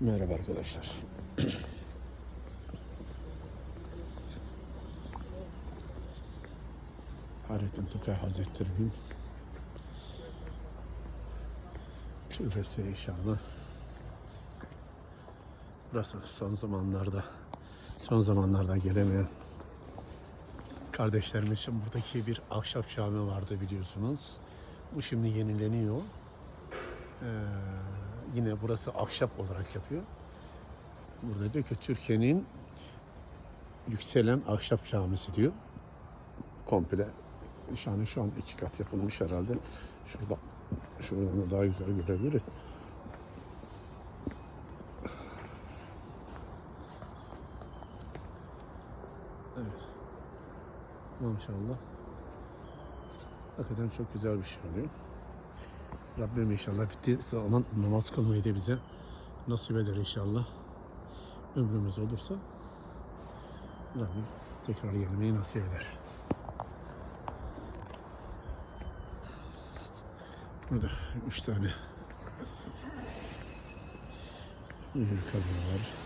Merhaba arkadaşlar. Hayrettin Tukay Hazretleri'nin türbesi inşallah. Burası son zamanlarda son zamanlarda gelemeyen kardeşlerimiz için buradaki bir ahşap cami vardı biliyorsunuz. Bu şimdi yenileniyor. Ee, yine burası ahşap olarak yapıyor. Burada diyor ki Türkiye'nin yükselen ahşap camisi diyor. Komple. Yani şu an iki kat yapılmış herhalde. Şurada şuradan da daha güzel görebiliriz. Evet. Maşallah. Hakikaten çok güzel bir şey oluyor. Rabbim inşallah bittiği zaman namaz kılmayı da bize nasip eder inşallah. Ömrümüz olursa Rabbim tekrar gelmeyi nasip eder. Burada üç tane mühür kadın var.